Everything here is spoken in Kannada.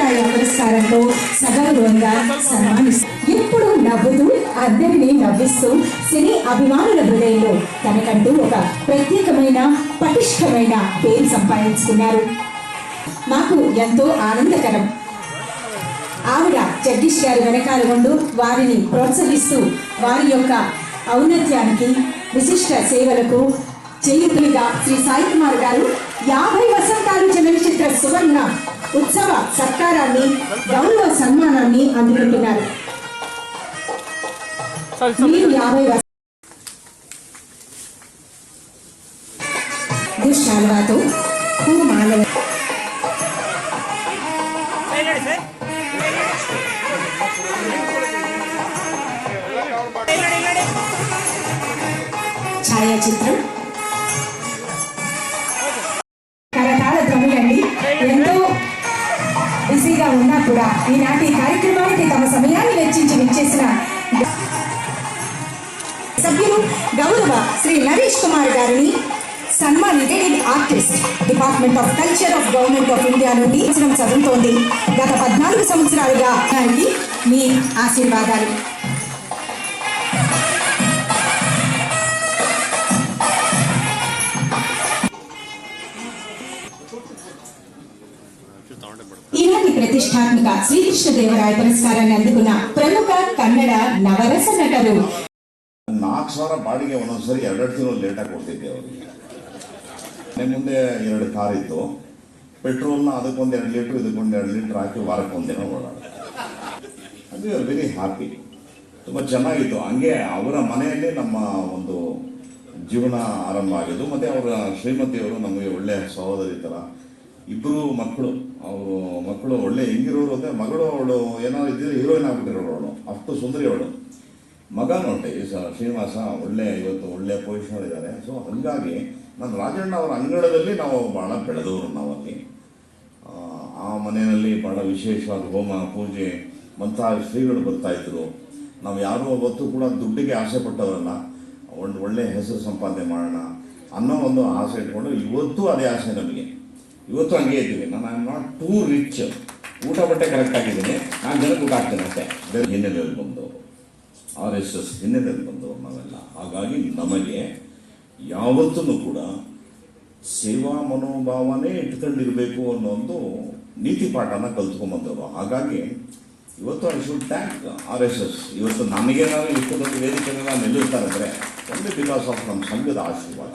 ఉపాధ్యాయ పురస్కారంతో సగౌరవంగా సన్మానిస్తారు ఎప్పుడు నవ్వుతూ అందరినీ నవ్విస్తూ సినీ అభిమానుల హృదయంలో తనకంటూ ఒక ప్రత్యేకమైన పటిష్టమైన పేరు సంపాదించుకున్నారు. మాకు ఎంతో ఆనందకరం. ఆవిడ జగదీష్ గారి వెనకాల ఉండు వారిని ప్రోత్సహిస్తూ వారి యొక్క ఔన్నత్యానికి విశిష్ట సేవలకు చేయుతులుగా శ్రీ సాయి కుమార్ గారు యాభై వసంతాలు జన్మించారు. సత్కారాన్ని గౌరవ సన్మానాన్ని అందుకుంటున్నారు. యాభై పూమాల ఛాయాచిత్రం ఉన్నా కూడా ఈనాటి కార్యక్రమానికి తమ సమయాన్ని వెచ్చించి విచ్చేసిన సభ్యులు గౌరవ శ్రీ నరేష్ కుమార్ గారిని సన్మానిటెడ్ artist department of culture of government of India నుండి చదువుతోంది. గత పద్నాలుగు సంవత్సరాలుగా దానికి మీ ఆశీర్వాదాలు. ಇರಾನಿ ಪ್ರತಿಷ್ಠಾತ್ಮಕ ಶ್ರೀಕೃಷ್ಣ ದೇವರಾಯ ಪುರಸ್ಕಾರ ನಂದಿಗುಣ ಪ್ರಮುಖ ಕನ್ನಡ ನವರಸ ನಟರು. ನಾಲ್ಕು ಸಾವಿರ ಬಾಡಿಗೆ ಒಂದೊಂದ್ಸರಿ ಎರಡೆರಡು ತಿಂಗಳು ಲೇಟಾಗಿ ಕೊಡ್ತಿದ್ದೆ ಅವರಿಗೆ ಮುಂದೆ ಎರಡು ಕಾರ್ ಇತ್ತು ಪೆಟ್ರೋಲ್ನ ಅದಕ್ಕೊಂದು ಎರಡು ಲೀಟ್ರ್ ಇದಕ್ಕೊಂದು ಎರಡು ಲೀಟ್ರ್ ಹಾಕಿ ವಾರಕ್ಕೆ ಒಂದಿನ ಓಡಾಡ ಅದು ವೆರಿ ಹ್ಯಾಪಿ ತುಂಬ ಚೆನ್ನಾಗಿತ್ತು. ಹಂಗೆ ಅವರ ಮನೆಯಲ್ಲೇ ನಮ್ಮ ಒಂದು ಜೀವನ ಆರಂಭ ಆಗಿದ್ದು, ಮತ್ತು ಅವರ ಶ್ರೀಮತಿಯವರು ನಮಗೆ ಒಳ್ಳೆಯ ಸಹೋದರಿ ಥರ ಇಬ್ಬರು ಮಕ್ಕಳು. ಅವರು ಮಕ್ಕಳು ಒಳ್ಳೆ ಹೆಂಗಿರೋರು ಅಂದರೆ ಮಗಳು ಅವಳು ಏನೋ ಇದ್ದಿದ್ರೆ ಹೀರೋಯಿನ್ ಆಗ್ಬಿಟ್ಟಿರೋಳು ಅವಳು. ಅಷ್ಟು ಸುಂದರಿ ಅವಳು. ಮಗ ನೋಡಿ ಶ್ರೀನಿವಾಸ ಒಳ್ಳೆ ಇವತ್ತು ಒಳ್ಳೆ ಪೊಸಿಷನ್ ಇದ್ದಾರೆ ಸೊ ಹಾಗಾಗಿ ನಾನು ರಾಜಣ್ಣ ಅವರ ಅಂಗಳದಲ್ಲಿ ನಾವು ಭಾಳ ಬೆಳೆದವರು ನಾವಲ್ಲಿ ಆ, ಮನೆಯಲ್ಲಿ ಭಾಳ ವಿಶೇಷವಾದ ಹೋಮ ಪೂಜೆ ಮಂತ್ರ ಶ್ರೀಗಳು ಬರ್ತಾ ಇದ್ರು ನಾವು ಯಾರು ಅವತ್ತು ಕೂಡ ದುಡ್ಡಿಗೆ ಆಸೆ ಪಟ್ಟವರಲ್ಲ. ಒಂದು ಒಳ್ಳೆ ಹೆಸರು ಸಂಪಾದನೆ ಮಾಡೋಣ ಅನ್ನೋ ಒಂದು ಆಸೆ ಇಟ್ಕೊಂಡು ಇವತ್ತು ಅದೇ ಆಸೆ ನಮಗೆ. ಇವತ್ತು ಹಂಗೆ ಇದ್ದೀನಿ ನಾನು I am not too rich ಊಟ ಬಟ್ಟೆ ಕರೆಕ್ಟ್ ಆಗಿದ್ದೀನಿ. ನಾನು ಜನಕ್ಕೆ ಊಟ ಆಗ್ತೇನೆ ಅಷ್ಟೇ. ಹಿನ್ನೆಲೆಯಲ್ಲಿ ಬಂದವರು ಆರ್ ಎಸ್ ಎಸ್ ಹಿನ್ನೆಲೆಯಲ್ಲಿ ಬಂದವರು ನಾವೆಲ್ಲ, ಹಾಗಾಗಿ ನಮಗೆ ಯಾವತ್ತೂ ಕೂಡ ಸೇವಾ ಮನೋಭಾವನೆ ಇಟ್ಕೊಂಡಿರಬೇಕು ಅನ್ನೋ ಒಂದು ನೀತಿ ಪಾಠನ ಕಲ್ತ್ಕೊಂಡ್ಬಂದವರು ಹಾಗಾಗಿ ಇವತ್ತು I should thank R S S ಇವತ್ತು ನಮಗೆ ಇಷ್ಟು ದೊಡ್ಡ ವೇದಿಕೆನ ನಿಲ್ಲಿಸ್ತಾರೆ ಅಂದರೆ ಒಂದು ಬಿಕಾಸ್ ಆಫ್ ನಮ್ಮ ಸಂಘದ ಆಶೀರ್ವಾದ.